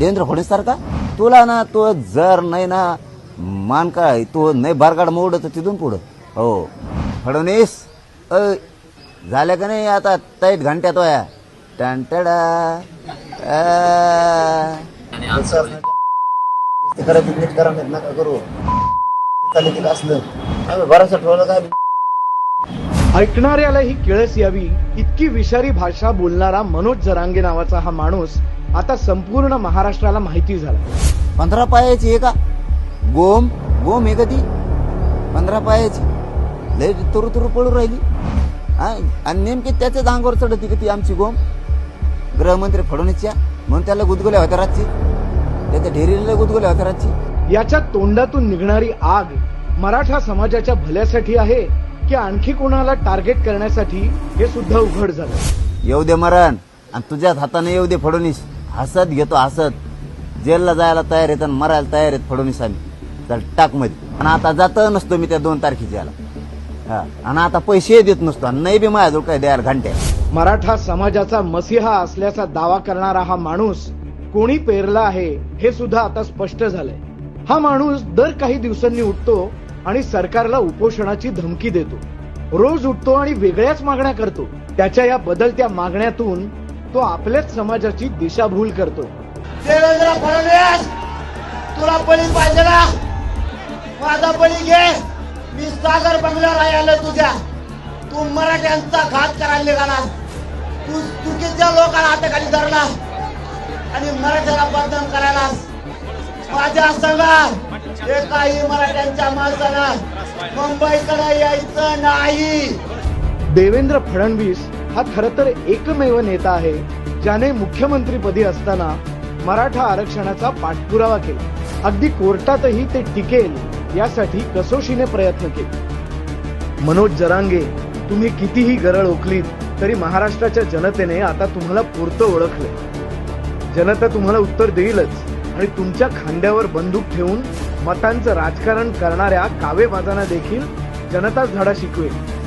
देवेंद्र फडणवीस सारखा तुला ना तो जर नाही ना मान काय? तो नाही बारगाड मोड तर तिथून पुढं. हो. फडणवीस अ झालं का नाही आता? तैट घंट्यात वया टंटडा ते करायचं करा नका करू? चालेल असलं आम्ही बराचसा ठेवलं काय? ऐकणाऱ्याला ही किळस यावी इतकी विषारी भाषा बोलणारा मनोज जरांगे नावाचा हा माणूस आता संपूर्ण महाराष्ट्राला माहिती झाला. पंधरा पायाची आहे का? गोम गोम आहे का ती? पंधरा पायाची. लय तुरु तुरु पळू राहिली. हा, आणि नेमकी त्याच्याच अंगावर चढती का ती आमची गोम? गृहमंत्री फडणवीसच्या म्हणून त्याला गुदगुल्या होत्या रातची. त्याच्या ढेरीला गुदगुल्या होत्या रातची. याच्या तोंडातून निघणारी आग मराठा समाजाच्या भल्यासाठी आहे की आणखी कोणाला टार्गेट करण्यासाठी हे सुद्धा उघड झालं. येऊ दे मरण आणि तुझ्याच हाताने येऊ दे फडणवीस. हसत घेतो हसत. जेलला जायला तयार आहेत आणि मरायला तयार आहेत फडणवीस आम्ही. चल टाकमध्ये. आणि आता जात नसतो मी त्या दोन तारखेच्या हा आणि आता पैसे देत नसतो आणि नाही बी माझ्याजवळ काय द्यायला घंट्या. मराठा समाजाचा मसिहा असल्याचा दावा करणारा हा माणूस कोणी पेरला आहे हे सुद्धा आता स्पष्ट झालंय. हा माणूस दर काही दिवसांनी उठतो आणि सरकारला उपोषणाची धमकी देतो. रोज उठतो आणि वेगळ्याच मागण्या करतो. त्याच्या या बदलत्या मागण्यातून तो आपल्याच समाजाची दिशाभूल करतो. देवेंद्र फडणवीस तुला बळी पाहिजे ना? माझा बळी घे. मी सागर बंगल्यावर राहिलो तुझ्या. तू मराठ्यांचा घात करायला निघाला तू चुकीच्या लोकांना हाताखाली धरला आणि मराठ्याला बदनाम करायला माझ्या संघात एकाही मराठ्यांच्या माणसाला मुंबईकडे यायचं नाही. देवेंद्र फडणवीस हा खर तर एकमेव नेता आहे ज्याने मुख्यमंत्रीपदी असताना मराठा आरक्षणाचा पाठपुरावा केला. अगदी कोर्टातही ते टिकेल यासाठी कसोशीने प्रयत्न केले. मनोज जरांगे तुम्ही कितीही गरळ ओकलीत तरी महाराष्ट्राच्या जनतेने आता तुम्हाला पुरतं ओळखलं. जनता तुम्हाला उत्तर देईलच. आणि तुमच्या खांद्यावर बंदूक ठेवून मतांचं राजकारण करणाऱ्या कावेबाजांना देखील जनताच धडा शिकवेल.